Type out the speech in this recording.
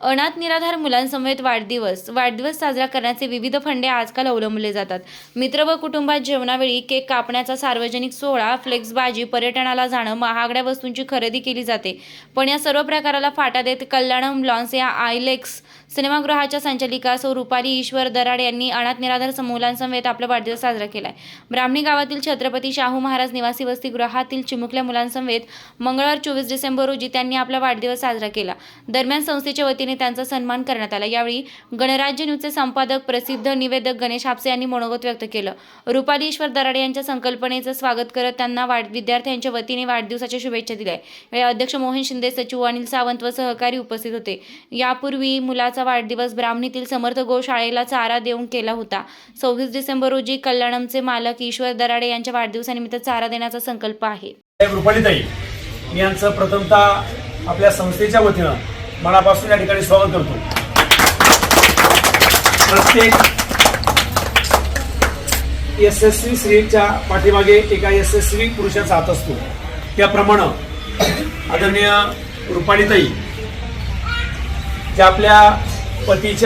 अनाथ निराधार मुलांसमवेत वाढदिवस. वाढदिवस साजरा करण्याचे विविध फंडे आजकाल अवलंबले जातात. मित्र व कुटुंबात जेवणावेळी केक कापण्याचा सार्वजनिक सोहळा फ्लेक्सबाजी पर्यटनाला जाणं महागड्या वस्तूंची खरेदी केली जाते. पण या सर्व प्रकाराला फाटा देत कल्याणम लॉन्स या आयलेक्स सिनेमागृहाच्या संचालिका सौ रुपाली ईश्वर दराड यांनी अनाथ निराधार सम- मुलांसमवेत आपला वाढदिवस साजरा केला आहे ब्राह्मणी गावातील छत्रपती शाहू महाराज निवासी वसतिगृहातील चिमुकल्या मुलांसमवेत मंगळवार चोवीस डिसेंबर रोजी त्यांनी आपला वाढदिवस साजरा केला. दरम्यान संस्थेच्या वतीने त्यांचा सन्मान करण्यात आला. यावेळी गणराज्य न्यूजचे संपादक प्रसिद्ध निवेदक गणेश हापसे यांनी मनोगत व्यक्त केलं. रुपाली ईश्वर दराडे यांच्या संकल्पनेचं स्वागत करत त्यांना वाढ विद्यार्थ्यांच्या वतीने वाढदिवसाच्या शुभेच्छा दिल्या. यावेळी अध्यक्ष मोहन शिंदे सचिव अनिल सावंत व सहकारी उपस्थित होते. यापूर्वी मुलाचा वाढदिवस ब्राह्मणीतील समर्थ गोशाळेला चारा देऊन केला होता. सव्वीस डिसेंबर रोजी कल्याणमचे मालक ईश्वर दराडे यांच्या वाढदिवसानिमित्त चारा देण्याचा संकल्प आहे. रुपालीताई यांचं प्रथमतः आपल्या संस्थेच्या वतीनं मनापासून या ठिकाणी स्वागत करतो. प्रत्येक यशस्वी स्त्रीच्या पाठीमागे एका यशस्वी पुरुषाचा हात असतो. त्याप्रमाणे आदरणीय रुपाणीताई ज्या आपल्या पतीच्या